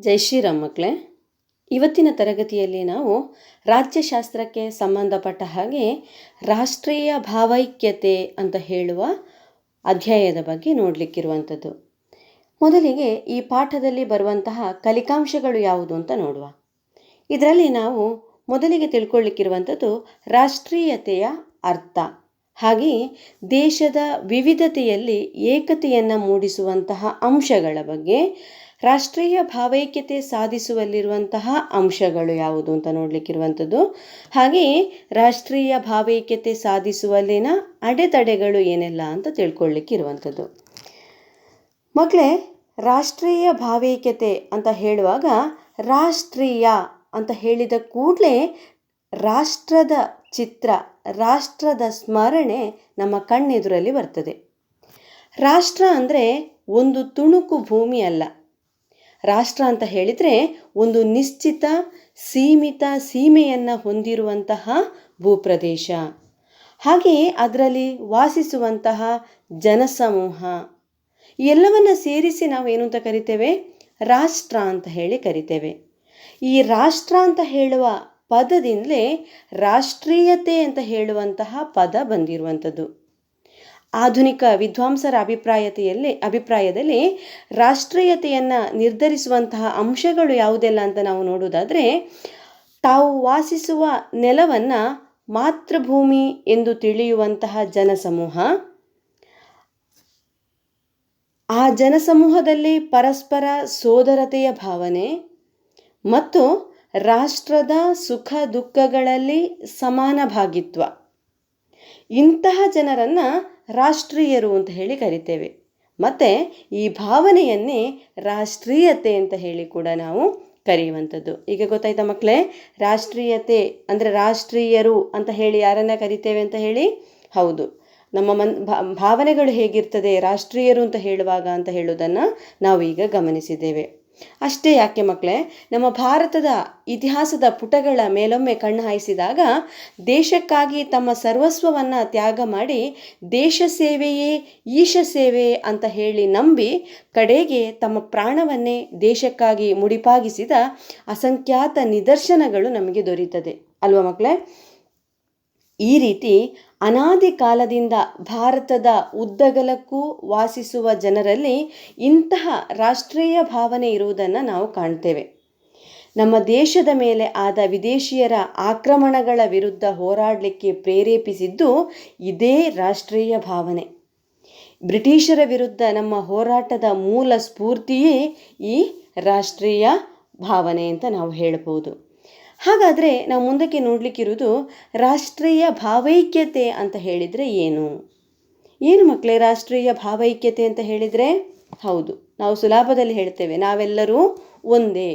ಜೈ ಶ್ರೀರಾಮ್ ಮಕ್ಕಳೇ. ಇವತ್ತಿನ ತರಗತಿಯಲ್ಲಿ ನಾವು ರಾಜ್ಯಶಾಸ್ತ್ರಕ್ಕೆ ಸಂಬಂಧಪಟ್ಟ ಹಾಗೆ ರಾಷ್ಟ್ರೀಯ ಭಾವೈಕ್ಯತೆ ಅಂತ ಹೇಳುವ ಅಧ್ಯಾಯದ ಬಗ್ಗೆ ನೋಡಲಿಕ್ಕಿರುವಂಥದ್ದು. ಮೊದಲಿಗೆ ಈ ಪಾಠದಲ್ಲಿ ಬರುವಂತಹ ಕಲಿಕಾಂಶಗಳು ಯಾವುದು ಅಂತ ನೋಡುವ. ಇದರಲ್ಲಿ ನಾವು ಮೊದಲಿಗೆ ತಿಳ್ಕೊಳ್ಳಿಕ್ಕಿರುವಂಥದ್ದು ರಾಷ್ಟ್ರೀಯತೆಯ ಅರ್ಥ. ಹಾಗೆ ದೇಶದ ವಿವಿಧತೆಯಲ್ಲಿ ಏಕತೆಯನ್ನು ಮೂಡಿಸುವಂತಹ ಅಂಶಗಳ ಬಗ್ಗೆ ರಾಷ್ಟ್ರೀಯ ಭಾವೈಕ್ಯತೆ ಸಾಧಿಸುವಲ್ಲಿರುವಂತಹ ಅಂಶಗಳು ಯಾವುದು ಅಂತ ನೋಡಲಿಕ್ಕಿರುವಂಥದ್ದು. ಹಾಗೆಯೇ ರಾಷ್ಟ್ರೀಯ ಭಾವೈಕ್ಯತೆ ಸಾಧಿಸುವಲ್ಲಿನ ಅಡೆತಡೆಗಳು ಏನೆಲ್ಲ ಅಂತ ತಿಳ್ಕೊಳ್ಳಿಕ್ಕಿರುವಂಥದ್ದು ಮಕ್ಕಳೇ ರಾಷ್ಟ್ರೀಯ ಭಾವೈಕ್ಯತೆ ಅಂತ ಹೇಳುವಾಗ ರಾಷ್ಟ್ರೀಯ ಅಂತ ಹೇಳಿದ ಕೂಡಲೇ ರಾಷ್ಟ್ರದ ಚಿತ್ರ, ರಾಷ್ಟ್ರದ ಸ್ಮರಣೆ ನಮ್ಮ ಕಣ್ಣೆದುರಲ್ಲಿ ಬರ್ತದೆ. ರಾಷ್ಟ್ರ ಅಂದರೆ ಒಂದು ತುಣುಕು ಭೂಮಿ ಅಲ್ಲ. ರಾಷ್ಟ್ರ ಅಂತ ಹೇಳಿದರೆ ಒಂದು ನಿಶ್ಚಿತ, ಸೀಮಿತ ಸೀಮೆಯನ್ನು ಹೊಂದಿರುವಂತಹ ಭೂಪ್ರದೇಶ. ಹಾಗೆಯೇ ಅದರಲ್ಲಿ ವಾಸಿಸುವಂತಹ ಜನಸಮೂಹ. ಎಲ್ಲವನ್ನು ಸೇರಿಸಿ ನಾವು ಏನು ಅಂತ ಕರಿತೇವೆ? ರಾಷ್ಟ್ರ ಅಂತ ಹೇಳಿ ಕರಿತೇವೆ. ಈ ರಾಷ್ಟ್ರ ಅಂತ ಹೇಳುವ ಪದದಿಂದಲೇ ರಾಷ್ಟ್ರೀಯತೆ ಅಂತ ಹೇಳುವಂತಹ ಪದ ಬಂದಿರುವಂಥದ್ದು. ಆಧುನಿಕ ವಿದ್ವಾಂಸರ ಅಭಿಪ್ರಾಯತೆಯಲ್ಲಿ, ಅಭಿಪ್ರಾಯದಲ್ಲಿ ರಾಷ್ಟ್ರೀಯತೆಯನ್ನು ನಿರ್ಧರಿಸುವಂತಹ ಅಂಶಗಳು ಯಾವುದೆಲ್ಲ ಅಂತ ನಾವು ನೋಡುವುದಾದರೆ, ತಾವು ವಾಸಿಸುವ ನೆಲವನ್ನು ಮಾತೃಭೂಮಿ ಎಂದು ತಿಳಿಯುವಂತಹ ಜನಸಮೂಹ. ಆ ಜನಸಮೂಹದಲ್ಲಿ ಪರಸ್ಪರ ಸೋದರತೆಯ ಭಾವನೆ ಮತ್ತು ರಾಷ್ಟ್ರದ ಸುಖ ದುಃಖಗಳಲ್ಲಿ ಸಮಾನ ಭಾಗಿತ್ವ. ಇಂತಹ ಜನರನ್ನು ರಾಷ್ಟ್ರೀಯರು ಅಂತ ಹೇಳಿ ಕರಿತೇವೆ. ಮತ್ತು ಈ ಭಾವನೆಯನ್ನೇ ರಾಷ್ಟ್ರೀಯತೆ ಅಂತ ಹೇಳಿ ಕೂಡ ನಾವು ಕರೆಯುವಂಥದ್ದು. ಈಗ ಗೊತ್ತಾಯ್ತಾ ಮಕ್ಕಳೇ ರಾಷ್ಟ್ರೀಯತೆ ಅಂದರೆ ರಾಷ್ಟ್ರೀಯರು ಅಂತ ಹೇಳಿ ಯಾರನ್ನ ಕರಿತೇವೆ ಅಂತ ಹೇಳಿ? ಹೌದು. ನಮ್ಮ ಮನ್ ಭಾವನೆಗಳು ಹೇಗಿರ್ತದೆ, ರಾಷ್ಟ್ರೀಯರು ಅಂತ ಹೇಳುವಾಗ ಅಂತ ಹೇಳೋದನ್ನು ನಾವು ಈಗ ಗಮನಿಸಿದ್ದೇವೆ. ಅಷ್ಟೇ ಯಾಕೆ ಮಕ್ಕಳೇ? ನಮ್ಮ ಭಾರತದ ಇತಿಹಾಸದ ಪುಟಗಳ ಮೇಲೊಮ್ಮೆ ಕಣ್ಣು ಹಾಯಿಸಿದಾಗ ದೇಶಕ್ಕಾಗಿ ತಮ್ಮ ಸರ್ವಸ್ವವನ್ನು ತ್ಯಾಗ ಮಾಡಿ ದೇಶ ಸೇವೆಯೇ ಈಶ ಸೇವೆ ಅಂತ ಹೇಳಿ ನಂಬಿ ಕಡೆಗೆ ತಮ್ಮ ಪ್ರಾಣವನ್ನೇ ದೇಶಕ್ಕಾಗಿ ಮುಡಿಪಾಗಿಸಿದ ಅಸಂಖ್ಯಾತ ನಿದರ್ಶನಗಳು ನಮಗೆ ದೊರೀತದೆ. ಅಲ್ವಾ ಮಕ್ಕಳೇ? ಈ ರೀತಿ ಅನಾದಿ ಕಾಲದಿಂದ ಭಾರತದ ಉದ್ದಗಲಕ್ಕೂ ವಾಸಿಸುವ ಜನರಲ್ಲಿ ಇಂತಹ ರಾಷ್ಟ್ರೀಯ ಭಾವನೆ ಇರುವುದನ್ನು ನಾವು ಕಾಣ್ತೇವೆ. ನಮ್ಮ ದೇಶದ ಮೇಲೆ ಆದ ವಿದೇಶಿಯರ ಆಕ್ರಮಣಗಳ ವಿರುದ್ಧ ಹೋರಾಡಲಿಕ್ಕೆ ಪ್ರೇರೇಪಿಸಿದ್ದು ಇದೇ ರಾಷ್ಟ್ರೀಯ ಭಾವನೆ. ಬ್ರಿಟಿಷರ ವಿರುದ್ಧ ನಮ್ಮ ಹೋರಾಟದ ಮೂಲ ಸ್ಫೂರ್ತಿಯೇ ಈ ರಾಷ್ಟ್ರೀಯ ಭಾವನೆ ಅಂತ ನಾವು ಹೇಳ್ಬೋದು. ಹಾಗಾದರೆ ನಾವು ಮುಂದಕ್ಕೆ ನೋಡಲಿಕ್ಕಿರುವುದು ರಾಷ್ಟ್ರೀಯ ಭಾವೈಕ್ಯತೆ ಅಂತ ಹೇಳಿದರೆ ಏನು? ಏನು ಮಕ್ಕಳೇ ರಾಷ್ಟ್ರೀಯ ಭಾವೈಕ್ಯತೆ ಅಂತ ಹೇಳಿದರೆ? ಹೌದು, ನಾವು ಸುಲಭದಲ್ಲಿ ಹೇಳ್ತೇವೆ, ನಾವೆಲ್ಲರೂ ಒಂದೇ.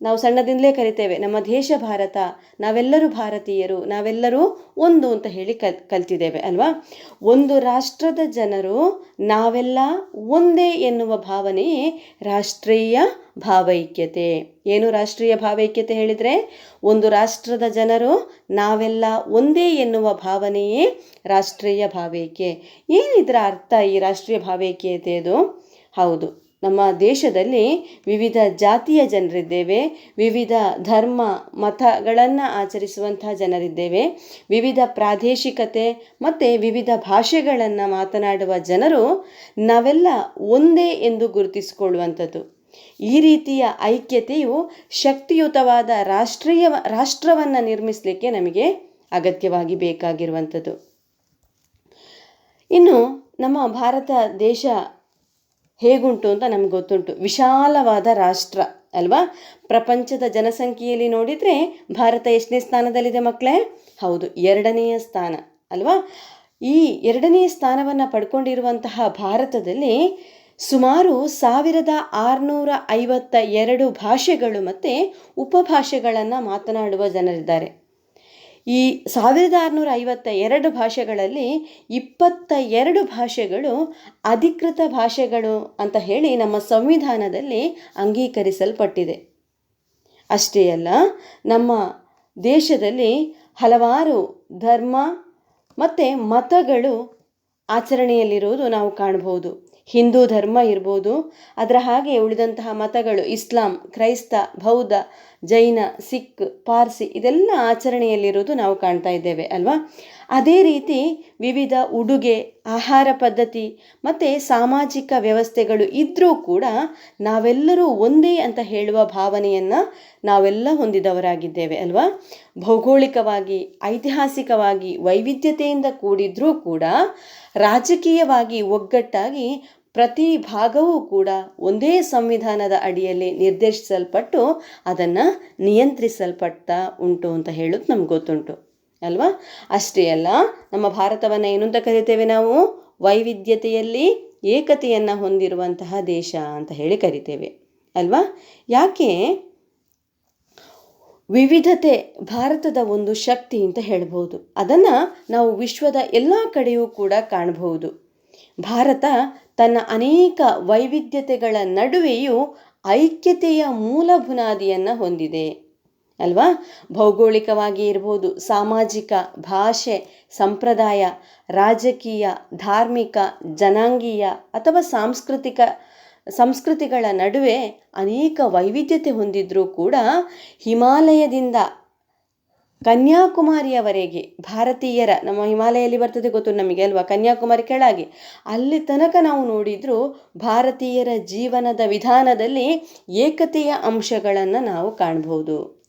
ನಾವು ಸಣ್ಣದಿಂದಲೇ ಕರಿತೇವೆ, ನಮ್ಮ ದೇಶ ಭಾರತ, ನಾವೆಲ್ಲರೂ ಭಾರತೀಯರು, ನಾವೆಲ್ಲರೂ ಒಂದು ಅಂತ ಹೇಳಿ ಕಲ್, ಕಲ್ತಿದ್ದೇವೆ, ಅಲ್ವಾ? ಒಂದು ರಾಷ್ಟ್ರದ ಜನರು ನಾವೆಲ್ಲ ಒಂದೇ ಎನ್ನುವ ಭಾವನೆಯೇ ರಾಷ್ಟ್ರೀಯ ಭಾವೈಕ್ಯತೆ. ಏನು ರಾಷ್ಟ್ರೀಯ ಭಾವೈಕ್ಯತೆ ಹೇಳಿದರೆ? ಒಂದು ರಾಷ್ಟ್ರದ ಜನರು ನಾವೆಲ್ಲ ಒಂದೇ ಎನ್ನುವ ಭಾವನೆಯೇ ರಾಷ್ಟ್ರೀಯ ಭಾವೈಕ್ಯ. ಏನಿದ್ರ ಅರ್ಥ ಈ ರಾಷ್ಟ್ರೀಯ ಭಾವೈಕ್ಯತೆಯದು ಹೌದು, ನಮ್ಮ ದೇಶದಲ್ಲಿ ವಿವಿಧ ಜಾತಿಯ ಜನರಿದ್ದೇವೆ, ವಿವಿಧ ಧರ್ಮ ಮತಗಳನ್ನು ಆಚರಿಸುವಂತಹ ಜನರಿದ್ದೇವೆ, ವಿವಿಧ ಪ್ರಾದೇಶಿಕತೆ ಮತ್ತು ವಿವಿಧ ಭಾಷೆಗಳನ್ನು ಮಾತನಾಡುವ ಜನರು ನಾವೆಲ್ಲ ಒಂದೇ ಎಂದು ಗುರುತಿಸಿಕೊಳ್ಳುವಂಥದ್ದು. ಈ ರೀತಿಯ ಐಕ್ಯತೆಯು ಶಕ್ತಿಯುತವಾದ ರಾಷ್ಟ್ರೀಯ ರಾಷ್ಟ್ರವನ್ನು ನಿರ್ಮಿಸಲಿಕ್ಕೆ ನಮಗೆ ಅಗತ್ಯವಾಗಿ ಬೇಕಾಗಿರುವಂಥದ್ದು. ಇನ್ನು ನಮ್ಮ ಭಾರತ ದೇಶ ಹೇಗುಂಟು ಅಂತ ನಮ್ಗೆ ಗೊತ್ತುಂಟು. ವಿಶಾಲವಾದ ರಾಷ್ಟ್ರ ಅಲ್ವಾ? ಪ್ರಪಂಚದ ಜನಸಂಖ್ಯೆಯಲ್ಲಿ ನೋಡಿದರೆ ಭಾರತ ಎಷ್ಟನೇ ಸ್ಥಾನದಲ್ಲಿದೆ ಮಕ್ಕಳೇ ಹೌದು, ಎರಡನೆಯ ಸ್ಥಾನ ಅಲ್ವಾ? ಈ ಎರಡನೆಯ ಸ್ಥಾನವನ್ನು ಪಡ್ಕೊಂಡಿರುವಂತಹ ಭಾರತದಲ್ಲಿ ಸುಮಾರು ಸಾವಿರದ ಆರುನೂರ ಐವತ್ತ ಎರಡು ಭಾಷೆಗಳು ಮತ್ತು ಉಪಭಾಷೆಗಳನ್ನು ಮಾತನಾಡುವ ಜನರಿದ್ದಾರೆ. ಈ ಸಾವಿರದ ಆರುನೂರ ಐವತ್ತ ಎರಡು ಭಾಷೆಗಳಲ್ಲಿ ಇಪ್ಪತ್ತ ಎರಡು ಭಾಷೆಗಳು ಅಧಿಕೃತ ಭಾಷೆಗಳು ಅಂತ ಹೇಳಿ ನಮ್ಮ ಸಂವಿಧಾನದಲ್ಲಿ ಅಂಗೀಕರಿಸಲ್ಪಟ್ಟಿದೆ. ಅಷ್ಟೇ ಅಲ್ಲ, ನಮ್ಮ ದೇಶದಲ್ಲಿ ಹಲವಾರು ಧರ್ಮ ಮತ್ತು ಮತಗಳು ಆಚರಣೆಯಲ್ಲಿರುವುದು ನಾವು ಕಾಣಬಹುದು. ಹಿಂದೂ ಧರ್ಮ ಇರ್ಬೋದು. ಅದರ ಹಾಗೆ ಉಳಿದಂತಹ ಮತಗಳು ಇಸ್ಲಾಂ, ಕ್ರೈಸ್ತ, ಬೌದ್ಧ, ಜೈನ, ಸಿಖ್, ಪಾರ್ಸಿ ಇದೆಲ್ಲ ಆಚರಣೆಯಲ್ಲಿರೋದು ನಾವು ಕಾಣ್ತಾ ಇದ್ದೇವೆ, ಅಲ್ವಾ? ಅದೇ ರೀತಿ ವಿವಿಧ ಉಡುಗೆ, ಆಹಾರ ಪದ್ಧತಿ ಮತ್ತು ಸಾಮಾಜಿಕ ವ್ಯವಸ್ಥೆಗಳು ಇದ್ದರೂ ಕೂಡ ನಾವೆಲ್ಲರೂ ಒಂದೇ ಅಂತ ಹೇಳುವ ಭಾವನೆಯನ್ನು ನಾವೆಲ್ಲ ಹೊಂದಿದವರಾಗಿದ್ದೇವೆ, ಅಲ್ವಾ? ಭೌಗೋಳಿಕವಾಗಿ, ಐತಿಹಾಸಿಕವಾಗಿ, ವೈವಿಧ್ಯತೆಯಿಂದ ಕೂಡಿದ್ರೂ ಕೂಡ ರಾಜಕೀಯವಾಗಿ ಒಗ್ಗಟ್ಟಾಗಿ ಪ್ರತಿ ಭಾಗವೂ ಕೂಡ ಒಂದೇ ಸಂವಿಧಾನದ ಅಡಿಯಲ್ಲಿ ನಿರ್ದೇಶಿಸಲ್ಪಟ್ಟು ಅದನ್ನು ನಿಯಂತ್ರಿಸಲ್ಪಡ್ತಾ ಉಂಟು ಅಂತ ಹೇಳೋದು ನಮ್ಗೆ ಗೊತ್ತುಂಟು. ಅಲ್ವಾ? ಅಷ್ಟೇ ಅಲ್ಲ, ನಮ್ಮ ಭಾರತವನ್ನು ಏನು ಅಂತ ಕರಿತೇವೆ ನಾವು? ವೈವಿಧ್ಯತೆಯಲ್ಲಿ ಏಕತೆಯನ್ನು ಹೊಂದಿರುವಂತಹ ದೇಶ ಅಂತ ಹೇಳಿ ಕರಿತೇವೆ. ಅಲ್ವಾ? ಯಾಕೆ ವಿವಿಧತೆ ಭಾರತದ ಒಂದು ಶಕ್ತಿ ಅಂತ ಹೇಳ್ಬೋದು. ಅದನ್ನು ನಾವು ವಿಶ್ವದ ಎಲ್ಲ ಕಡೆಯೂ ಕೂಡ ಕಾಣಬಹುದು. ಭಾರತ ತನ್ನ ಅನೇಕ ವೈವಿಧ್ಯತೆಗಳ ನಡುವೆಯೂ ಐಕ್ಯತೆಯ ಮೂಲ ಬುನಾದಿಯನ್ನು ಹೊಂದಿದೆ. ಅಲ್ವಾ? ಭೌಗೋಳಿಕವಾಗಿ ಇರ್ಬೋದು, ಸಾಮಾಜಿಕ, ಭಾಷೆ, ಸಂಪ್ರದಾಯ, ರಾಜಕೀಯ, ಧಾರ್ಮಿಕ, ಜನಾಂಗೀಯ ಅಥವಾ ಸಾಂಸ್ಕೃತಿಕ ಸಂಸ್ಕೃತಿಗಳ ನಡುವೆ ಅನೇಕ ವೈವಿಧ್ಯತೆ ಹೊಂದಿದ್ರೂ ಕೂಡ ಹಿಮಾಲಯದಿಂದ ಕನ್ಯಾಕುಮಾರಿಯವರೆಗೆ ಭಾರತೀಯರ, ನಮ್ಮ ಹಿಮಾಲಯಲ್ಲಿ ಬರ್ತದೆ ಗೊತ್ತು ನಮಗೆ ಅಲ್ವಾ? ಕನ್ಯಾಕುಮಾರಿ ಕೆಳಗೆ. ಅಲ್ಲಿ ತನಕ ನಾವು ನೋಡಿದರೂ ಭಾರತೀಯರ ಜೀವನದ ವಿಧಾನದಲ್ಲಿ ಏಕತೆಯ ಅಂಶಗಳನ್ನು ನಾವು ಕಾಣಬಹುದು.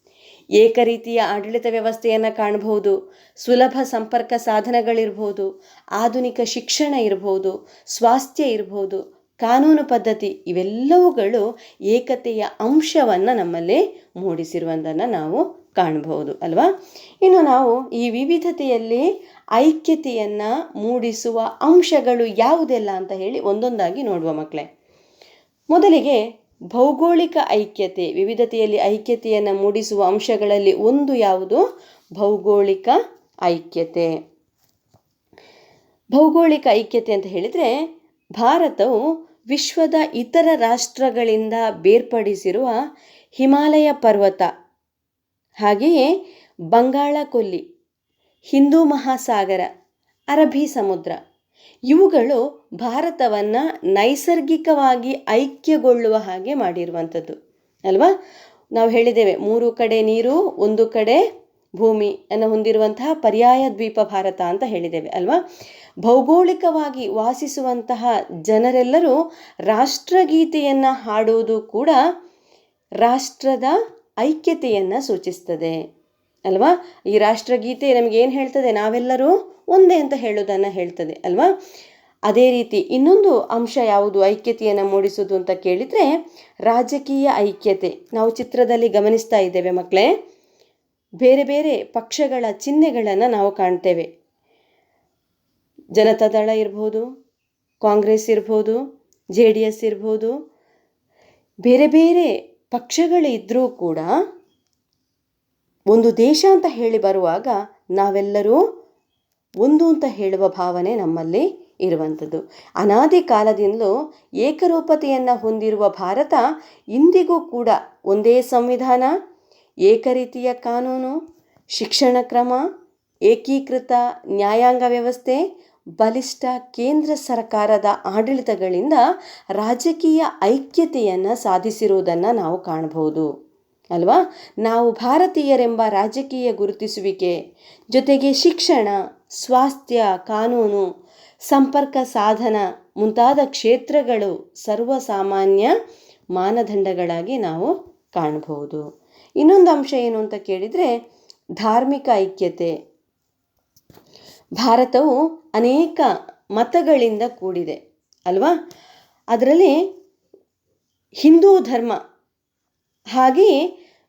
ಏಕರೀತಿಯ ಆಡಳಿತ ವ್ಯವಸ್ಥೆಯನ್ನು ಕಾಣಬಹುದು. ಸುಲಭ ಸಂಪರ್ಕ ಸಾಧನಗಳಿರ್ಬೋದು. ಆಧುನಿಕ ಶಿಕ್ಷಣ ಇರ್ಬೋದು. ಸ್ವಾಸ್ಥ್ಯ ಇರ್ಬೋದು. ಕಾನೂನು ಪದ್ಧತಿ ಇವೆಲ್ಲವುಗಳು ಏಕತೆಯ ಅಂಶವನ್ನು ನಮ್ಮಲ್ಲಿ ಮೂಡಿಸಿರುವುದನ್ನು ನಾವು ಕಾಣಬಹುದು, ಅಲ್ವಾ? ಇನ್ನು ನಾವು ಈ ವಿವಿಧತೆಯಲ್ಲಿ ಐಕ್ಯತೆಯನ್ನು ಮೂಡಿಸುವ ಅಂಶಗಳು ಯಾವುದೆಲ್ಲ ಅಂತ ಹೇಳಿ ಒಂದೊಂದಾಗಿ ನೋಡುವ ಮಕ್ಕಳೇ ಮೊದಲಿಗೆ ಭೌಗೋಳಿಕ ಐಕ್ಯತೆ, ವಿವಿಧತೆಯಲ್ಲಿ ಐಕ್ಯತೆಯನ್ನು ಮೂಡಿಸುವ ಅಂಶಗಳಲ್ಲಿ ಒಂದು ಯಾವುದು? ಭೌಗೋಳಿಕ ಐಕ್ಯತೆ. ಭೌಗೋಳಿಕ ಐಕ್ಯತೆ ಅಂತ ಹೇಳಿದರೆ ಭಾರತವು ವಿಶ್ವದ ಇತರ ರಾಷ್ಟ್ರಗಳಿಂದ ಬೇರ್ಪಡಿಸಿರುವ ಹಿಮಾಲಯ ಪರ್ವತ, ಹಾಗೆಯೇ ಬಂಗಾಳ ಕೊಲ್ಲಿ ಹಿಂದೂ ಮಹಾಸಾಗರ, ಅರಬ್ಬಿ ಸಮುದ್ರ. ಇವುಗಳು ಭಾರತವನ್ನು ನೈಸರ್ಗಿಕವಾಗಿ ಐಕ್ಯಗೊಳ್ಳುವ ಹಾಗೆ ಮಾಡಿರುವಂಥದ್ದು. ಅಲ್ವಾ? ನಾವು ಹೇಳಿದ್ದೇವೆ, ಮೂರು ಕಡೆ ನೀರು, ಒಂದು ಕಡೆ ಭೂಮಿ ಅನ್ನು ಹೊಂದಿರುವಂತಹ ಪರ್ಯಾಯ ದ್ವೀಪ ಭಾರತ ಅಂತ ಹೇಳಿದ್ದೇವೆ, ಅಲ್ವಾ? ಭೌಗೋಳಿಕವಾಗಿ ವಾಸಿಸುವಂತಹ ಜನರೆಲ್ಲರೂ ರಾಷ್ಟ್ರಗೀತೆಯನ್ನು ಹಾಡುವುದು ಕೂಡ ರಾಷ್ಟ್ರದ ಐಕ್ಯತೆಯನ್ನು ಸೂಚಿಸ್ತದೆ, ಅಲ್ವಾ? ಈ ರಾಷ್ಟ್ರಗೀತೆ ನಮಗೆ ಏನು ಹೇಳ್ತದೆ? ನಾವೆಲ್ಲರೂ ಒಂದೇ ಅಂತ ಹೇಳೋದನ್ನು ಹೇಳ್ತದೆ, ಅಲ್ವಾ? ಅದೇ ರೀತಿ ಇನ್ನೊಂದು ಅಂಶ ಯಾವುದು? ಐಕ್ಯತೆಯನ್ನು ಮೂಡಿಸೋದು ಅಂತ ಕೇಳಿದರೆ ರಾಜಕೀಯ ಐಕ್ಯತೆ. ನಾವು ಚಿತ್ರದಲ್ಲಿ ಗಮನಿಸ್ತಾ ಇದ್ದೇವೆ ಮಕ್ಕಳೇ ಬೇರೆ ಬೇರೆ ಪಕ್ಷಗಳ ಚಿಹ್ನೆಗಳನ್ನು ನಾವು ಕಾಣ್ತೇವೆ. ಜನತಾದಳ ಇರ್ಬೋದು, ಕಾಂಗ್ರೆಸ್ ಇರ್ಬೋದು, ಜೆ ಡಿ ಎಸ್ ಇರ್ಬೋದು, ಬೇರೆ ಬೇರೆ ಪಕ್ಷಗಳಿದ್ದರೂ ಕೂಡ ಒಂದು ದೇಶ ಅಂತ ಹೇಳಿ ಬರುವಾಗ ನಾವೆಲ್ಲರೂ ಒಂದು ಅಂತ ಹೇಳುವ ಭಾವನೆ ನಮ್ಮಲ್ಲಿ ಇರುವಂಥದ್ದು. ಅನಾದಿ ಕಾಲದಿಂದಲೂ ಏಕರೂಪತೆಯನ್ನು ಹೊಂದಿರುವ ಭಾರತ ಇಂದಿಗೂ ಕೂಡ ಒಂದೇ ಸಂವಿಧಾನ ಏಕರೀತಿಯ ಕಾನೂನು, ಶಿಕ್ಷಣ ಕ್ರಮ, ಏಕೀಕೃತ ನ್ಯಾಯಾಂಗ ವ್ಯವಸ್ಥೆ, ಬಲಿಷ್ಠ ಕೇಂದ್ರ ಸರ್ಕಾರದ ಆಡಳಿತಗಳಿಂದ ರಾಜಕೀಯ ಐಕ್ಯತೆಯನ್ನು ಸಾಧಿಸಿರುವುದನ್ನು ನಾವು ಕಾಣಬಹುದು. ಅಲ್ವಾ? ನಾವು ಭಾರತೀಯರೆಂಬ ರಾಜಕೀಯ ಗುರುತಿಸುವಿಕೆ, ಜೊತೆಗೆ ಶಿಕ್ಷಣ, ಸ್ವಾಸ್ಥ್ಯ, ಕಾನೂನು, ಸಂಪರ್ಕ ಸಾಧನ ಮುಂತಾದ ಕ್ಷೇತ್ರಗಳು ಸರ್ವಸಾಮಾನ್ಯ ಮಾನದಂಡಗಳಾಗಿ ನಾವು ಕಾಣಬಹುದು. ಇನ್ನೊಂದು ಅಂಶ ಏನು ಅಂತ ಕೇಳಿದರೆ ಧಾರ್ಮಿಕ ಐಕ್ಯತೆ. ಭಾರತವು ಅನೇಕ ಮತಗಳಿಂದ ಕೂಡಿದೆ, ಅಲ್ವಾ? ಅದರಲ್ಲಿ ಹಿಂದೂ ಧರ್ಮ, ಹಾಗೆಯೇ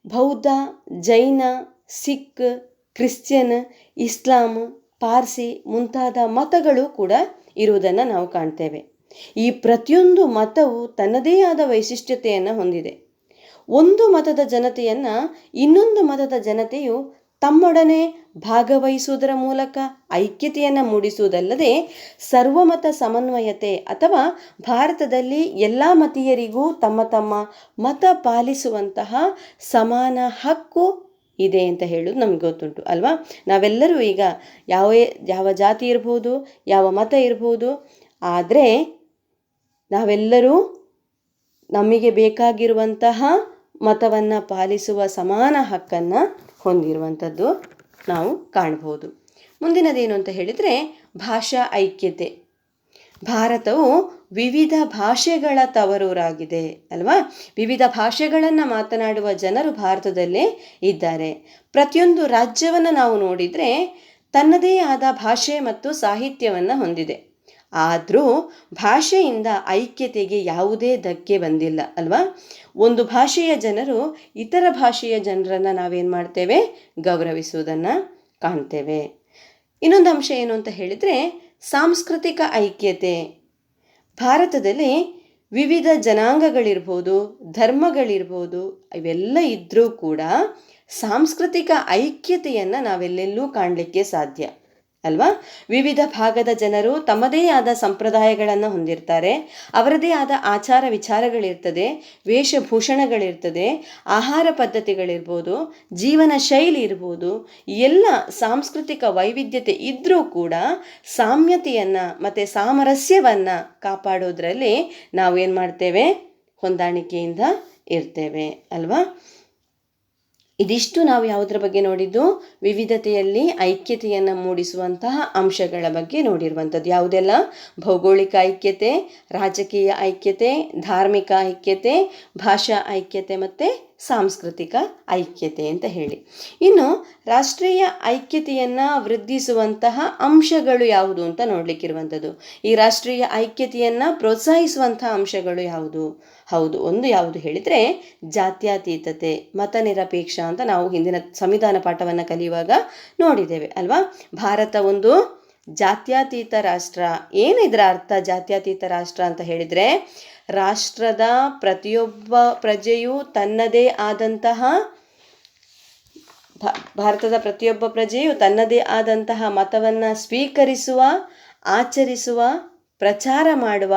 ಬೌದ್ಧ, ಜೈನ, ಸಿಖ್, ಕ್ರಿಶ್ಚಿಯನ್, ಇಸ್ಲಾಂ, ಪಾರ್ಸಿ ಮುಂತಾದ ಮತಗಳು ಕೂಡ ಇರುವುದನ್ನು ನಾವು ಕಾಣ್ತೇವೆ. ಈ ಪ್ರತಿಯೊಂದು ಮತವು ತನ್ನದೇ ಆದ ವೈಶಿಷ್ಟ್ಯತೆಯನ್ನು ಹೊಂದಿದೆ. ಒಂದು ಮತದ ಜನತೆಯನ್ನು ಇನ್ನೊಂದು ಮತದ ಜನತೆಯು ತಮ್ಮೊಡನೆ ಭಾಗವಹಿಸುವುದರ ಮೂಲಕ ಐಕ್ಯತೆಯನ್ನು ಮೂಡಿಸುವುದಲ್ಲದೆ ಸರ್ವಮತ ಸಮನ್ವಯತೆ ಅಥವಾ ಭಾರತದಲ್ಲಿ ಎಲ್ಲ ಮತೀಯರಿಗೂ ತಮ್ಮ ತಮ್ಮ ಮತ ಪಾಲಿಸುವಂತಹ ಸಮಾನ ಹಕ್ಕು ಇದೆ ಅಂತ ಹೇಳೋದು ನಮ್ಗೆ ಗೊತ್ತುಂಟು, ಅಲ್ವಾ? ನಾವೆಲ್ಲರೂ ಈಗ ಯಾವ ಯಾವ ಜಾತಿ ಇರ್ಬೋದು, ಯಾವ ಮತ ಇರ್ಬೋದು, ಆದರೆ ನಾವೆಲ್ಲರೂ ನಮಗೆ ಬೇಕಾಗಿರುವಂತಹ ಮತವನ್ನು ಪಾಲಿಸುವ ಸಮಾನ ಹಕ್ಕನ್ನು ಹೊಂದಿರುವಂಥದ್ದು ನಾವು ಕಾಣ್ಬೋದು. ಮುಂದಿನದೇನು ಅಂತ ಹೇಳಿದರೆ ಭಾಷಾ ಐಕ್ಯತೆ. ಭಾರತವು ವಿವಿಧ ಭಾಷೆಗಳ ತವರೂರಾಗಿದೆ, ಅಲ್ವಾ? ವಿವಿಧ ಭಾಷೆಗಳನ್ನು ಮಾತನಾಡುವ ಜನರು ಭಾರತದಲ್ಲೇ ಇದ್ದಾರೆ. ಪ್ರತಿಯೊಂದು ರಾಜ್ಯವನ್ನು ನಾವು ನೋಡಿದರೆ ತನ್ನದೇ ಆದ ಭಾಷೆ ಮತ್ತು ಸಾಹಿತ್ಯವನ್ನು ಹೊಂದಿದೆ. ಆದರೂ ಭಾಷೆಯಿಂದ ಐಕ್ಯತೆಗೆ ಯಾವುದೇ ಧಕ್ಕೆ ಬಂದಿಲ್ಲ, ಅಲ್ವಾ? ಒಂದು ಭಾಷೆಯ ಜನರು ಇತರ ಭಾಷೆಯ ಜನರನ್ನು ನಾವೇನು ಮಾಡ್ತೇವೆ? ಗೌರವಿಸುವುದನ್ನು ಕಾಣ್ತೇವೆ. ಇನ್ನೊಂದು ಅಂಶ ಏನು ಅಂತ ಹೇಳಿದರೆ ಸಾಂಸ್ಕೃತಿಕ ಐಕ್ಯತೆ. ಭಾರತದಲ್ಲಿ ವಿವಿಧ ಜನಾಂಗಗಳಿರ್ಬೋದು, ಧರ್ಮಗಳಿರ್ಬೋದು, ಇವೆಲ್ಲ ಇದ್ದರೂ ಕೂಡ ಸಾಂಸ್ಕೃತಿಕ ಐಕ್ಯತೆಯನ್ನು ನಾವೆಲ್ಲೆಲ್ಲೂ ಕಾಣಲಿಕ್ಕೆ ಸಾಧ್ಯ. ಅಲ್ವಾ? ವಿವಿಧ ಭಾಗದ ಜನರು ತಮ್ಮದೇ ಆದ ಸಂಪ್ರದಾಯಗಳನ್ನು ಹೊಂದಿರ್ತಾರೆ. ಅವರದೇ ಆದ ಆಚಾರ ವಿಚಾರಗಳಿರ್ತದೆ, ವೇಷಭೂಷಣಗಳಿರ್ತದೆ, ಆಹಾರ ಪದ್ಧತಿಗಳಿರ್ಬೋದು, ಜೀವನ ಶೈಲಿ ಇರ್ಬೋದು, ಎಲ್ಲ ಸಾಂಸ್ಕೃತಿಕ ವೈವಿಧ್ಯತೆ ಇದ್ದರೂ ಕೂಡ ಸಾಮ್ಯತೆಯನ್ನು ಮತ್ತು ಸಾಮರಸ್ಯವನ್ನು ಕಾಪಾಡೋದ್ರಲ್ಲಿ ನಾವು ಏನು ಮಾಡ್ತೇವೆ? ಹೊಂದಾಣಿಕೆಯಿಂದ ಇರ್ತೇವೆ, ಅಲ್ವಾ? ಇದಿಷ್ಟು ನಾವು ಯಾವುದರ ಬಗ್ಗೆ ನೋಡಿದ್ದು? ವಿವಿಧತೆಯಲ್ಲಿ ಐಕ್ಯತೆಯನ್ನು ಮೂಡಿಸುವಂತಹ ಅಂಶಗಳ ಬಗ್ಗೆ ನೋಡಿರುವಂಥದ್ದು. ಯಾವುದೆಲ್ಲ? ಭೌಗೋಳಿಕ ಐಕ್ಯತೆ, ರಾಜಕೀಯ ಐಕ್ಯತೆ, ಧಾರ್ಮಿಕ ಐಕ್ಯತೆ, ಭಾಷಾ ಐಕ್ಯತೆ ಮತ್ತು ಸಾಂಸ್ಕೃತಿಕ ಐಕ್ಯತೆ ಅಂತ ಹೇಳಿ. ಇನ್ನು ರಾಷ್ಟ್ರೀಯ ಐಕ್ಯತೆಯನ್ನು ವೃದ್ಧಿಸುವಂತಹ ಅಂಶಗಳು ಯಾವುದು ಅಂತ ನೋಡಲಿಕ್ಕಿರುವಂಥದ್ದು. ಈ ರಾಷ್ಟ್ರೀಯ ಐಕ್ಯತೆಯನ್ನು ಪ್ರೋತ್ಸಾಹಿಸುವಂತಹ ಅಂಶಗಳು ಯಾವುದು? ಹೌದು, ಒಂದು ಯಾವುದು ಹೇಳಿದರೆ ಜಾತ್ಯತೀತತೆ, ಮತ ನಿರಪೇಕ್ಷ ಅಂತ ನಾವು ಹಿಂದಿನ ಸಂವಿಧಾನ ಪಾಠವನ್ನು ಕಲಿಯುವಾಗ ನೋಡಿದ್ದೇವೆ, ಅಲ್ವಾ? ಭಾರತ ಒಂದು ಜಾತ್ಯತೀತ ರಾಷ್ಟ್ರ. ಏನಿದ್ರ ಅರ್ಥ ಜಾತ್ಯತೀತ ರಾಷ್ಟ್ರ ಅಂತ ಹೇಳಿದರೆ ರಾಷ್ಟ್ರದ ಪ್ರತಿಯೊಬ್ಬ ಪ್ರಜೆಯು ತನ್ನದೇ ಆದಂತಹ ಭಾರತದ ಪ್ರತಿಯೊಬ್ಬ ಪ್ರಜೆಯು ತನ್ನದೇ ಆದಂತಹ ಮತವನ್ನು ಸ್ವೀಕರಿಸುವ, ಆಚರಿಸುವ, ಪ್ರಚಾರ ಮಾಡುವ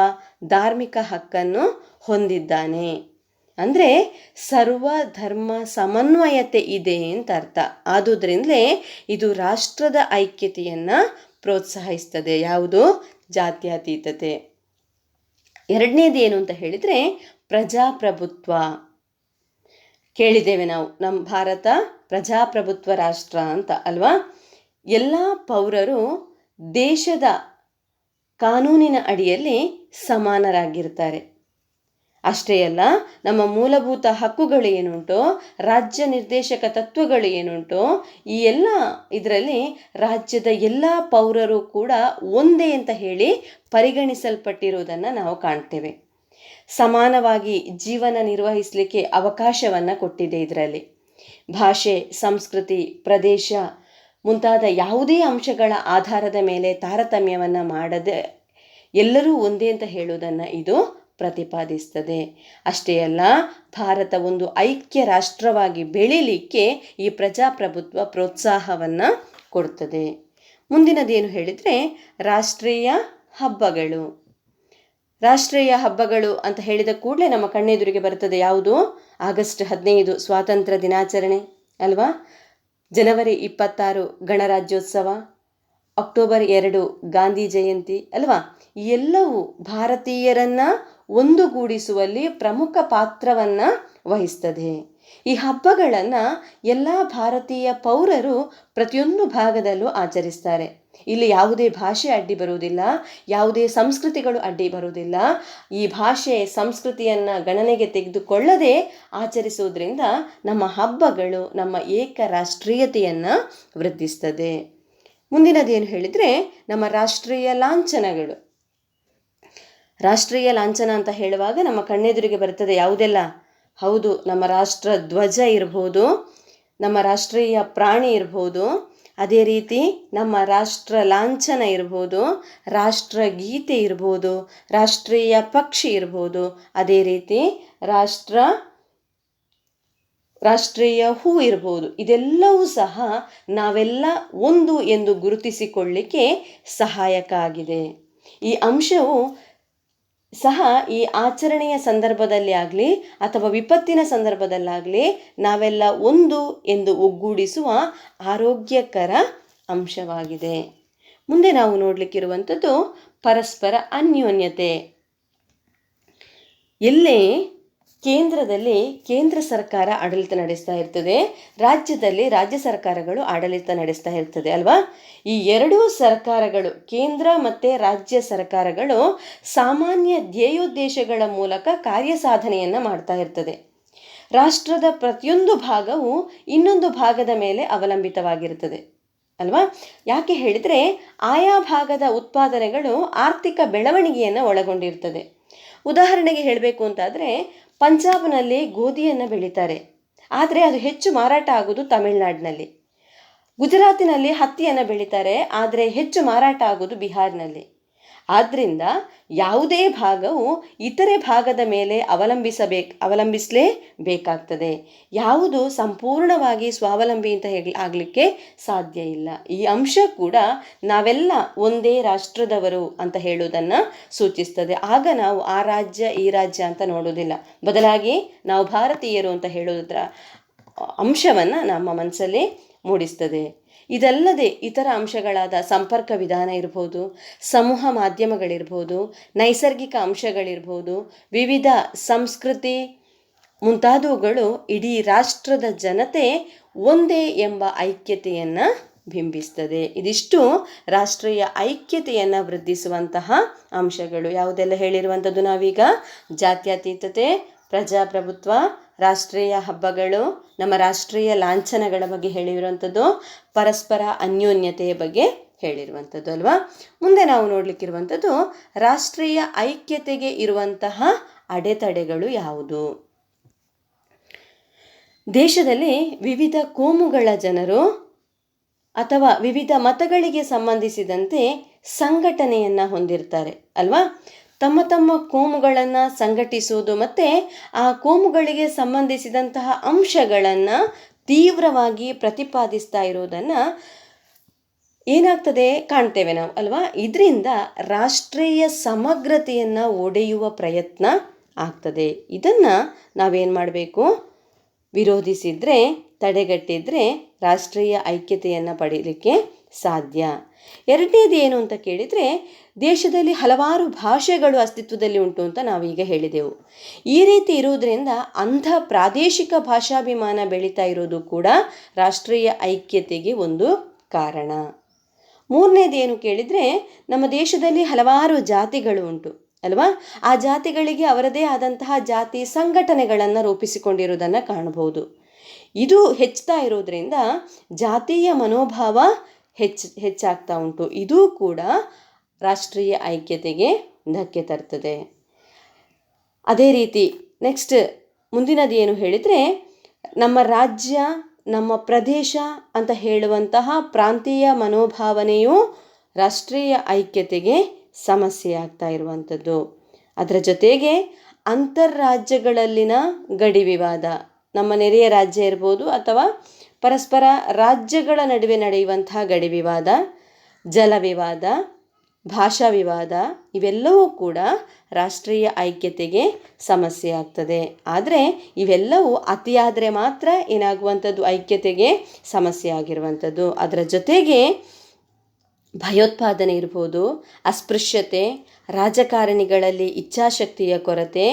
ಧಾರ್ಮಿಕ ಹಕ್ಕನ್ನು ಹೊಂದಿದ್ದಾನೆ. ಅಂದರೆ ಸರ್ವ ಧರ್ಮ ಸಮನ್ವಯತೆ ಇದೆ ಅಂತ ಅರ್ಥ ಆದುದರಿಂದಲೇ ಇದು ರಾಷ್ಟ್ರದ ಐಕ್ಯತೆಯನ್ನು ಪ್ರೋತ್ಸಾಹಿಸ್ತದೆ. ಯಾವುದು? ಜಾತ್ಯತೀತತೆ. ಎರಡನೇದು ಏನು ಅಂತ ಹೇಳಿದರೆ ಪ್ರಜಾಪ್ರಭುತ್ವ. ಕೇಳಿದ್ದೇವೆ ನಾವು ನಮ್ಮ ಭಾರತ ಪ್ರಜಾಪ್ರಭುತ್ವ ರಾಷ್ಟ್ರ ಅಂತ ಅಲ್ವಾ? ಎಲ್ಲ ಪೌರರು ದೇಶದ ಕಾನೂನಿನ ಅಡಿಯಲ್ಲಿ ಸಮಾನರಾಗಿರ್ತಾರೆ. ಅಷ್ಟೇ ಅಲ್ಲ, ನಮ್ಮ ಮೂಲಭೂತ ಹಕ್ಕುಗಳು ಏನುಂಟೋ, ರಾಜ್ಯ ನಿರ್ದೇಶಕ ತತ್ವಗಳು ಏನುಂಟೋ, ಈ ಎಲ್ಲ ಇದರಲ್ಲಿ ರಾಜ್ಯದ ಎಲ್ಲ ಪೌರರು ಕೂಡ ಒಂದೇ ಅಂತ ಹೇಳಿ ಪರಿಗಣಿಸಲ್ಪಟ್ಟಿರುವುದನ್ನು ನಾವು ಕಾಣ್ತೇವೆ. ಸಮಾನವಾಗಿ ಜೀವನ ನಿರ್ವಹಿಸಲಿಕ್ಕೆ ಅವಕಾಶವನ್ನು ಕೊಟ್ಟಿದೆ ಇದರಲ್ಲಿ. ಭಾಷೆ, ಸಂಸ್ಕೃತಿ, ಪ್ರದೇಶ ಮುಂತಾದ ಯಾವುದೇ ಅಂಶಗಳ ಆಧಾರದ ಮೇಲೆ ತಾರತಮ್ಯವನ್ನು ಮಾಡದೆ ಎಲ್ಲರೂ ಒಂದೇ ಅಂತ ಹೇಳುವುದನ್ನು ಇದು ಪ್ರತಿಪಾದಿಸ್ತದೆ. ಅಷ್ಟೇ ಅಲ್ಲ, ಭಾರತ ಒಂದು ಐಕ್ಯ ರಾಷ್ಟ್ರವಾಗಿ ಬೆಳೀಲಿಕ್ಕೆ ಈ ಪ್ರಜಾಪ್ರಭುತ್ವ ಪ್ರೋತ್ಸಾಹವನ್ನು ಕೊಡ್ತದೆ. ಮುಂದಿನದೇನು ಹೇಳಿದರೆ, ರಾಷ್ಟ್ರೀಯ ಹಬ್ಬಗಳು. ರಾಷ್ಟ್ರೀಯ ಹಬ್ಬಗಳು ಅಂತ ಹೇಳಿದ ಕೂಡಲೇ ನಮ್ಮ ಕಣ್ಣೆದುರಿಗೆ ಬರ್ತದೆ ಯಾವುದು? ಆಗಸ್ಟ್ ಹದಿನೈದು ಸ್ವಾತಂತ್ರ್ಯ ದಿನಾಚರಣೆ, ಅಲ್ವಾ? ಜನವರಿ ಇಪ್ಪತ್ತಾರು ಗಣರಾಜ್ಯೋತ್ಸವ, ಅಕ್ಟೋಬರ್ ಎರಡು ಗಾಂಧಿ ಜಯಂತಿ, ಅಲ್ವಾ? ಎಲ್ಲವೂ ಭಾರತೀಯರನ್ನು ಒಂದುಗೂಡಿಸುವಲ್ಲಿ ಪ್ರಮುಖ ಪಾತ್ರವನ್ನು ವಹಿಸ್ತದೆ. ಈ ಹಬ್ಬಗಳನ್ನು ಎಲ್ಲ ಭಾರತೀಯ ಪೌರರು ಪ್ರತಿಯೊಂದು ಭಾಗದಲ್ಲೂ ಆಚರಿಸ್ತಾರೆ. ಇಲ್ಲಿ ಯಾವುದೇ ಭಾಷೆ ಅಡ್ಡಿ ಬರುವುದಿಲ್ಲ, ಯಾವುದೇ ಸಂಸ್ಕೃತಿಗಳು ಅಡ್ಡಿ ಬರುವುದಿಲ್ಲ. ಈ ಭಾಷೆ ಸಂಸ್ಕೃತಿಯನ್ನು ಗಣನೆಗೆ ತೆಗೆದುಕೊಳ್ಳದೆ ಆಚರಿಸುವುದರಿಂದ ನಮ್ಮ ಹಬ್ಬಗಳು ನಮ್ಮ ಏಕ ರಾಷ್ಟ್ರೀಯತೆಯನ್ನು ವೃದ್ಧಿಸ್ತದೆ. ಮುಂದಿನದೇನು ಹೇಳಿದರೆ, ನಮ್ಮ ರಾಷ್ಟ್ರೀಯ ಲಾಂಛನಗಳು. ರಾಷ್ಟ್ರೀಯ ಲಾಂಛನ ಅಂತ ಹೇಳುವಾಗ ನಮ್ಮ ಕಣ್ಣೆದುರಿಗೆ ಬರ್ತದೆ ಯಾವುದೆಲ್ಲ? ಹೌದು, ನಮ್ಮ ರಾಷ್ಟ್ರ ಧ್ವಜ ಇರ್ಬೋದು, ನಮ್ಮ ರಾಷ್ಟ್ರೀಯ ಪ್ರಾಣಿ ಇರ್ಬೋದು, ಅದೇ ರೀತಿ ನಮ್ಮ ರಾಷ್ಟ್ರ ಲಾಂಛನ ಇರ್ಬೋದು ರಾಷ್ಟ್ರಗೀತೆ ಇರ್ಬೋದು, ರಾಷ್ಟ್ರೀಯ ಪಕ್ಷಿ ಇರ್ಬೋದು, ಅದೇ ರೀತಿ ರಾಷ್ಟ್ರ, ರಾಷ್ಟ್ರೀಯ ಹೂ ಇರ್ಬೋದು. ಇದೆಲ್ಲವೂ ಸಹ ನಾವೆಲ್ಲ ಒಂದು ಎಂದು ಗುರುತಿಸಿಕೊಳ್ಳಿಕ್ಕೆ ಸಹಾಯಕ ಆಗಿದೆ. ಈ ಅಂಶವು ಸಹ ಈ ಆಚರಣೆಯ ಸಂದರ್ಭದಲ್ಲಿ ಆಗಲಿ ಅಥವಾ ವಿಪತ್ತಿನ ಸಂದರ್ಭದಲ್ಲಾಗಲಿ ನಾವೆಲ್ಲ ಒಂದು ಎಂದು ಒಗ್ಗೂಡಿಸುವ ಆರೋಗ್ಯಕರ ಅಂಶವಾಗಿದೆ. ಮುಂದೆ ನಾವು ನೋಡಲಿಕ್ಕಿರುವಂಥದ್ದು ಪರಸ್ಪರ ಅನ್ಯೋನ್ಯತೆ. ಎಲ್ಲೇ ಕೇಂದ್ರದಲ್ಲಿ ಕೇಂದ್ರ ಸರ್ಕಾರ ಆಡಳಿತ ನಡೆಸ್ತಾ ಇರ್ತದೆ. ರಾಜ್ಯದಲ್ಲಿ ರಾಜ್ಯ ಸರ್ಕಾರಗಳು ಆಡಳಿತ ನಡೆಸ್ತಾ ಇರ್ತದೆ ಅಲ್ವಾ? ಈ ಎರಡೂ ಸರ್ಕಾರಗಳು, ಕೇಂದ್ರ ಮತ್ತು ರಾಜ್ಯ ಸರ್ಕಾರಗಳು ಸಾಮಾನ್ಯ ಧ್ಯೇಯೋದ್ದೇಶಗಳ ಮೂಲಕ ಕಾರ್ಯಸಾಧನೆಯನ್ನು ಮಾಡ್ತಾ ಇರ್ತದೆ. ರಾಷ್ಟ್ರದ ಪ್ರತಿಯೊಂದು ಭಾಗವು ಇನ್ನೊಂದು ಭಾಗದ ಮೇಲೆ ಅವಲಂಬಿತವಾಗಿರುತ್ತದೆ ಅಲ್ವಾ? ಯಾಕೆ ಹೇಳಿದರೆ ಆಯಾ ಭಾಗದ ಉತ್ಪಾದನೆಗಳು ಆರ್ಥಿಕ ಬೆಳವಣಿಗೆಯನ್ನು ಒಳಗೊಂಡಿರ್ತದೆ. ಉದಾಹರಣೆಗೆ ಹೇಳಬೇಕು ಅಂತಾದರೆ ಪಂಜಾಬ್ನಲ್ಲಿ ಗೋಧಿಯನ್ನು ಬೆಳೀತಾರೆ. ಆದರೆ ಅದು ಹೆಚ್ಚು ಮಾರಾಟ ಆಗೋದು ತಮಿಳುನಾಡಿನಲ್ಲಿ. ಗುಜರಾತಿನಲ್ಲಿ ಹತ್ತಿಯನ್ನು ಬೆಳೀತಾರೆ, ಆದರೆ ಹೆಚ್ಚು ಮಾರಾಟ ಆಗೋದು ಬಿಹಾರ್ನಲ್ಲಿ. ಆದ್ದರಿಂದ ಯಾವುದೇ ಭಾಗವು ಇತರೆ ಭಾಗದ ಮೇಲೆ ಅವಲಂಬಿಸಬೇಕು ಬೇಕಾಗ್ತದೆ ಯಾವುದು ಸಂಪೂರ್ಣವಾಗಿ ಸ್ವಾವಲಂಬಿ ಅಂತ ಹೇಳಿ ಆಗಲಿಕ್ಕೆ ಸಾಧ್ಯ ಇಲ್ಲ. ಈ ಅಂಶ ಕೂಡ ನಾವೆಲ್ಲ ಒಂದೇ ರಾಷ್ಟ್ರದವರು ಅಂತ ಹೇಳುವುದನ್ನು ಸೂಚಿಸ್ತದೆ. ಆಗ ನಾವು ಆ ರಾಜ್ಯ, ಈ ರಾಜ್ಯ ಅಂತ ನೋಡೋದಿಲ್ಲ ಬದಲಾಗಿ ನಾವು ಭಾರತೀಯರು ಅಂತ ಹೇಳೋದ್ರ ಅಂಶವನ್ನು ನಮ್ಮ ಮನಸ್ಸಲ್ಲಿ ಮೂಡಿಸ್ತದೆ. ಇದಲ್ಲದೆ ಇತರ ಅಂಶಗಳಾದ ಸಂಪರ್ಕ ವಿಧಾನ ಇರ್ಬೋದು, ಸಮೂಹ ಮಾಧ್ಯಮಗಳಿರ್ಬೋದು, ನೈಸರ್ಗಿಕ ಅಂಶಗಳಿರ್ಬೋದು, ವಿವಿಧ ಸಂಸ್ಕೃತಿ ಮುಂತಾದವುಗಳು ಇಡೀ ರಾಷ್ಟ್ರದ ಜನತೆ ಒಂದೇ ಎಂಬ ಐಕ್ಯತೆಯನ್ನು ಬಿಂಬಿಸ್ತದೆ. ಇದಿಷ್ಟು ರಾಷ್ಟ್ರೀಯ ಐಕ್ಯತೆಯನ್ನು ವೃದ್ಧಿಸುವಂತಹ ಅಂಶಗಳು. ಯಾವುದೆಲ್ಲ ಹೇಳಿರುವಂಥದ್ದು ನಾವೀಗ? ಜಾತ್ಯತೀತತೆ ಪ್ರಜಾಪ್ರಭುತ್ವ, ರಾಷ್ಟ್ರೀಯ ಹಬ್ಬಗಳು, ನಮ್ಮ ರಾಷ್ಟ್ರೀಯ ಲಾಂಛನಗಳ ಬಗ್ಗೆ ಹೇಳಿರುವಂಥದ್ದು, ಪರಸ್ಪರ ಅನ್ಯೋನ್ಯತೆಯ ಬಗ್ಗೆ ಹೇಳಿರುವಂಥದ್ದು ಅಲ್ವಾ? ಮುಂದೆ ನಾವು ನೋಡಲಿಕ್ಕಿರುವಂಥದ್ದು, ರಾಷ್ಟ್ರೀಯ ಐಕ್ಯತೆಗೆ ಇರುವಂತಹ ಅಡೆತಡೆಗಳು ಯಾವುದು? ದೇಶದಲ್ಲಿ ವಿವಿಧ ಕೋಮುಗಳ ಜನರು ಅಥವಾ ವಿವಿಧ ಮತಗಳಿಗೆ ಸಂಬಂಧಿಸಿದಂತೆ ಸಂಘಟನೆಯನ್ನು ಹೊಂದಿರ್ತಾರೆ ಅಲ್ವಾ? ತಮ್ಮ ತಮ್ಮ ಕೋಮುಗಳನ್ನು ಸಂಘಟಿಸುವುದು ಮತ್ತು ಆ ಕೋಮುಗಳಿಗೆ ಸಂಬಂಧಿಸಿದಂತಹ ಅಂಶಗಳನ್ನು ತೀವ್ರವಾಗಿ ಪ್ರತಿಪಾದಿಸ್ತಾ ಇರೋದನ್ನು ಏನಾಗ್ತದೆ ಕಾಣ್ತೇವೆ ನಾವು, ಅಲ್ವಾ? ಇದರಿಂದ ರಾಷ್ಟ್ರೀಯ ಸಮಗ್ರತೆಯನ್ನು ಒಡೆಯುವ ಪ್ರಯತ್ನ ಆಗ್ತದೆ. ಇದನ್ನು ನಾವೇನು ಮಾಡಬೇಕು? ವಿರೋಧಿಸಿದರೆ, ತಡೆಗಟ್ಟಿದರೆ ರಾಷ್ಟ್ರೀಯ ಐಕ್ಯತೆಯನ್ನು ಪಡೀಲಿಕ್ಕೆ ಸಾಧ್ಯ. ಎರಡನೇದು ಏನು ಅಂತ ಕೇಳಿದರೆ ದೇಶದಲ್ಲಿ ಹಲವಾರು ಭಾಷೆಗಳು ಅಸ್ತಿತ್ವದಲ್ಲಿ ಉಂಟು ಅಂತ ನಾವೀಗ ಹೇಳಿದೆವು. ಈ ರೀತಿ ಇರುವುದರಿಂದ ಅಂಥ ಪ್ರಾದೇಶಿಕ ಭಾಷಾಭಿಮಾನ ಬೆಳೀತಾ ಇರೋದು ಕೂಡ ರಾಷ್ಟ್ರೀಯ ಐಕ್ಯತೆಗೆ ಒಂದು ಕಾರಣ. ಮೂರನೇದೇನು ಕೇಳಿದರೆ, ನಮ್ಮ ದೇಶದಲ್ಲಿ ಹಲವಾರು ಜಾತಿಗಳು ಉಂಟು, ಅಲ್ವಾ? ಆ ಜಾತಿಗಳಿಗೆ ಅವರದೇ ಆದಂತಹ ಜಾತಿ ಸಂಘಟನೆಗಳನ್ನು ರೂಪಿಸಿಕೊಂಡಿರುವುದನ್ನು ಕಾಣಬಹುದು. ಇದು ಹೆಚ್ಚುತ್ತಾ ಇರೋದ್ರಿಂದ ಜಾತೀಯ ಮನೋಭಾವ ಹೆಚ್ಚು, ಹೆಚ್ಚಾಗ್ತಾ ಉಂಟು. ಇದೂ ಕೂಡ ರಾಷ್ಟ್ರೀಯ ಐಕ್ಯತೆಗೆ ಧಕ್ಕೆ ತರ್ತದೆ. ಅದೇ ರೀತಿ ನೆಕ್ಸ್ಟ್ ಮುಂದಿನದು ಏನು ಹೇಳಿದರೆ, ನಮ್ಮ ರಾಜ್ಯ, ನಮ್ಮ ಪ್ರದೇಶ ಅಂತ ಹೇಳುವಂತಹ ಪ್ರಾಂತೀಯ ಮನೋಭಾವನೆಯು ರಾಷ್ಟ್ರೀಯ ಐಕ್ಯತೆಗೆ ಸಮಸ್ಯೆ ಆಗ್ತಾ ಇರುವಂಥದ್ದು. ಅದರ ಜೊತೆಗೆ ಅಂತರ್ರಾಜ್ಯಗಳಲ್ಲಿನ ಗಡಿ ವಿವಾದ, ನಮ್ಮ ನೆರೆಯ ರಾಜ್ಯ ಇರ್ಬೋದು ಅಥವಾ ಪರಸ್ಪರ ರಾಜ್ಯಗಳ ನಡುವೆ ನಡೆಯುವಂತಹ ಗಡಿ ವಿವಾದ, ಜಲ ವಿವಾದ ಭಾಷಾ ವಿವಾದ ಇವೆಲ್ಲವೂ ಕೂಡ ರಾಷ್ಟ್ರೀಯ ಐಕ್ಯತೆಗೆ ಸಮಸ್ಯೆ ಆಗ್ತದೆ ಆದರೆ ಇವೆಲ್ಲವೂ ಅತಿಯಾದರೆ ಮಾತ್ರ ಏನಾಗುವಂಥದ್ದು ಐಕ್ಯತೆಗೆ ಸಮಸ್ಯೆ ಆಗಿರುವಂಥದ್ದು ಅದರ ಜೊತೆಗೆ ಭಯೋತ್ಪಾದನೆ ಇರ್ಬೋದು, ಅಸ್ಪೃಶ್ಯತೆ, ರಾಜಕಾರಣಿಗಳಲ್ಲಿ ಇಚ್ಛಾಶಕ್ತಿಯ ಕೊರತೆ,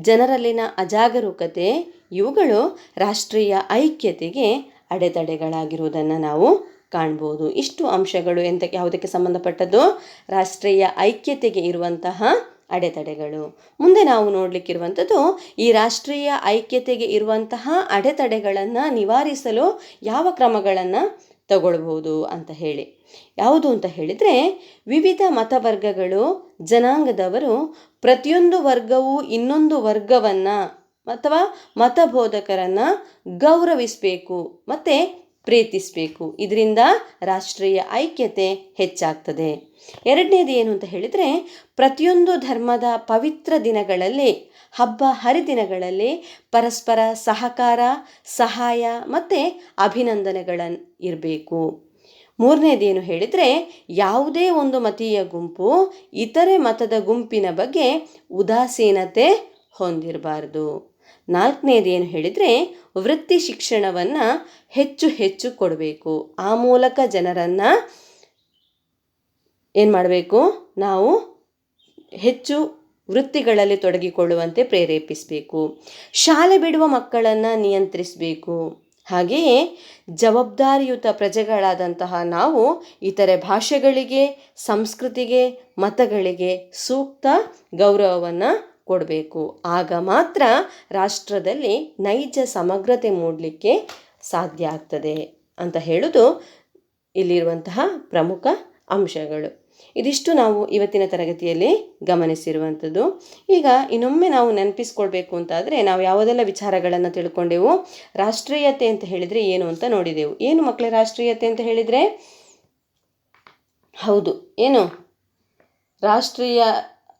ಜನರಲ್ಲಿನ ಅಜಾಗರೂಕತೆ, ಇವುಗಳು ರಾಷ್ಟ್ರೀಯ ಐಕ್ಯತೆಗೆ ಅಡೆತಡೆಗಳಾಗಿರುವುದನ್ನು ನಾವು ಕಾಣ್ಬೋದು. ಇಷ್ಟು ಅಂಶಗಳು ಎಂತ ಯಾವುದಕ್ಕೆ ಸಂಬಂಧಪಟ್ಟದ್ದು? ರಾಷ್ಟ್ರೀಯ ಐಕ್ಯತೆಗೆ ಇರುವಂತಹ ಅಡೆತಡೆಗಳು. ಮುಂದೆ ನಾವು ನೋಡಲಿಕ್ಕಿರುವಂಥದ್ದು, ಈ ರಾಷ್ಟ್ರೀಯ ಐಕ್ಯತೆಗೆ ಇರುವಂತಹ ಅಡೆತಡೆಗಳನ್ನು ನಿವಾರಿಸಲು ಯಾವ ಕ್ರಮಗಳನ್ನು ತಗೊಳ್ಬೋದು ಅಂತ ಹೇಳಿ. ಯಾವುದು ಅಂತ ಹೇಳಿದರೆ, ವಿವಿಧ ಮತವರ್ಗಗಳು ಜನಾಂಗದವರು ಪ್ರತಿಯೊಂದು ವರ್ಗವು ಇನ್ನೊಂದು ವರ್ಗವನ್ನು ಅಥವಾ ಮತಬೋಧಕರನ್ನು ಗೌರವಿಸಬೇಕು. ಮತ್ತು ಪ್ರೀತಿಸಬೇಕು. ಇದರಿಂದ ರಾಷ್ಟ್ರೀಯ ಐಕ್ಯತೆ ಹೆಚ್ಚಾಗ್ತದೆ. ಎರಡನೇದು ಏನು ಅಂತ ಹೇಳಿದರೆ, ಪ್ರತಿಯೊಂದು ಧರ್ಮದ ಪವಿತ್ರ ದಿನಗಳಲ್ಲಿ, ಹಬ್ಬ ಹರಿದಿನಗಳಲ್ಲಿ ಪರಸ್ಪರ ಸಹಕಾರ, ಸಹಾಯ ಮತ್ತು ಅಭಿನಂದನೆಗಳನ್ನು ಇರಬೇಕು. ಮೂರನೇದೇನು ಹೇಳಿದರೆ, ಯಾವುದೇ ಒಂದು ಮತೀಯ ಗುಂಪು ಇತರೆ ಮತದ ಗುಂಪಿನ ಬಗ್ಗೆ ಉದಾಸೀನತೆ ಹೊಂದಿರಬಾರ್ದು. ನಾಲ್ಕನೇದೇನು ಹೇಳಿದರೆ, ವೃತ್ತಿ ಶಿಕ್ಷಣವನ್ನು ಹೆಚ್ಚು ಹೆಚ್ಚು ಕೊಡಬೇಕು. ಆ ಮೂಲಕ ಜನರನ್ನು ಏನು ಮಾಡಬೇಕು? ನಾವು ಹೆಚ್ಚು ವೃತ್ತಿಗಳಲ್ಲಿ ತೊಡಗಿಕೊಳ್ಳುವಂತೆ ಪ್ರೇರೇಪಿಸಬೇಕು. ಶಾಲೆ ಬಿಡುವ ಮಕ್ಕಳನ್ನು ನಿಯಂತ್ರಿಸಬೇಕು. ಹಾಗೆಯೇ ಜವಾಬ್ದಾರಿಯುತ ಪ್ರಜೆಗಳಾದಂತಹ ನಾವು ಇತರೆ ಭಾಷೆಗಳಿಗೆ, ಸಂಸ್ಕೃತಿಗೆ, ಮತಗಳಿಗೆ ಸೂಕ್ತ ಗೌರವವನ್ನು ಕೊಡಬೇಕು. ಆಗ ಮಾತ್ರ ರಾಷ್ಟ್ರದಲ್ಲಿ ನೈಜ ಸಮಗ್ರತೆ ಮೂಡಲಿಕ್ಕೆ ಸಾಧ್ಯ ಆಗ್ತದೆ ಅಂತ ಹೇಳೋದು ಇಲ್ಲಿರುವಂತಹ ಪ್ರಮುಖ ಅಂಶಗಳು. ಇದಿಷ್ಟು ನಾವು ಇವತ್ತಿನ ತರಗತಿಯಲ್ಲಿ ಗಮನಿಸಿರುವಂಥದ್ದು. ಈಗ ಇನ್ನೊಮ್ಮೆ ನಾವು ನೆನಪಿಸ್ಕೊಳ್ಬೇಕು ಅಂತಾದರೆ ನಾವು ಯಾವುದೆಲ್ಲ ವಿಚಾರಗಳನ್ನು ತಿಳ್ಕೊಂಡೆವು, ರಾಷ್ಟ್ರೀಯತೆ ಅಂತ ಹೇಳಿದರೆ ಏನು ಅಂತ ನೋಡಿದೆವು. ಏನು ಮಕ್ಕಳ ರಾಷ್ಟ್ರೀಯತೆ ಅಂತ ಹೇಳಿದರೆ? ಹೌದು, ಏನು? ರಾಷ್ಟ್ರೀಯ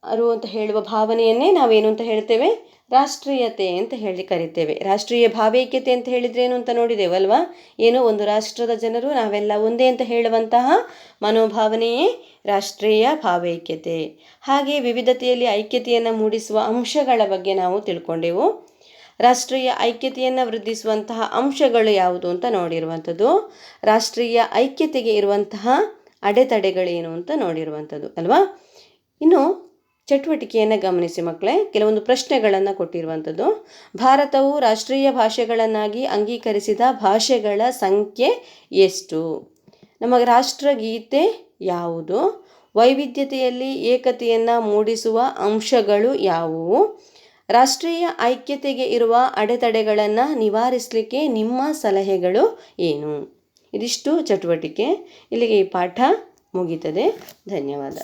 ಅರು ಅಂತ ಹೇಳುವ ಭಾವನೆಯನ್ನೇ ನಾವೇನು ಅಂತ ಹೇಳ್ತೇವೆ? ರಾಷ್ಟ್ರೀಯತೆ ಅಂತ ಹೇಳಿ ಕರಿತೇವೆ. ರಾಷ್ಟ್ರೀಯ ಭಾವೈಕ್ಯತೆ ಅಂತ ಹೇಳಿದ್ರೆ ಏನು ಅಂತ ನೋಡಿದ್ದೇವಲ್ವಾ ಏನು ಒಂದು ರಾಷ್ಟ್ರದ ಜನರು ನಾವೆಲ್ಲ ಒಂದೇ ಅಂತ ಹೇಳುವಂತಹ ಮನೋಭಾವನೆಯೇ ರಾಷ್ಟ್ರೀಯ ಭಾವೈಕ್ಯತೆ. ಹಾಗೆ ವಿವಿಧತೆಯಲ್ಲಿ ಐಕ್ಯತೆಯನ್ನು ಮೂಡಿಸುವ ಅಂಶಗಳ ಬಗ್ಗೆ ನಾವು ತಿಳ್ಕೊಂಡೆವು. ರಾಷ್ಟ್ರೀಯ ಐಕ್ಯತೆಯನ್ನು ವೃದ್ಧಿಸುವಂತಹ ಅಂಶಗಳು ಯಾವುದು ಅಂತ ನೋಡಿರುವಂಥದ್ದು. ರಾಷ್ಟ್ರೀಯ ಐಕ್ಯತೆಗೆ ಇರುವಂತಹ ಅಡೆತಡೆಗಳೇನು ಅಂತ ನೋಡಿರುವಂಥದ್ದು ಅಲ್ವಾ? ಇನ್ನು ಚಟುವಟಿಕೆಯನ್ನು ಗಮನಿಸಿ ಮಕ್ಕಳೇ, ಕೆಲವೊಂದು ಪ್ರಶ್ನೆಗಳನ್ನು ಕೊಟ್ಟಿರುವಂಥದ್ದು. ಭಾರತವು ರಾಷ್ಟ್ರೀಯ ಭಾಷೆಗಳನ್ನಾಗಿ ಅಂಗೀಕರಿಸಿದ ಭಾಷೆಗಳ ಸಂಖ್ಯೆ ಎಷ್ಟು? ನಮ್ಮ ರಾಷ್ಟ್ರಗೀತೆ ಯಾವುದು? ವೈವಿಧ್ಯತೆಯಲ್ಲಿ ಏಕತೆಯನ್ನು ಮೂಡಿಸುವ ಅಂಶಗಳು ಯಾವುವು? ರಾಷ್ಟ್ರೀಯ ಐಕ್ಯತೆಗೆ ಇರುವ ಅಡೆತಡೆಗಳನ್ನು ನಿವಾರಿಸಲಿಕ್ಕೆ ನಿಮ್ಮ ಸಲಹೆಗಳು ಏನು? ಇದಿಷ್ಟು ಚಟುವಟಿಕೆ. ಇಲ್ಲಿಗೆ ಈ ಪಾಠ ಮುಗೀತದೆ. ಧನ್ಯವಾದ.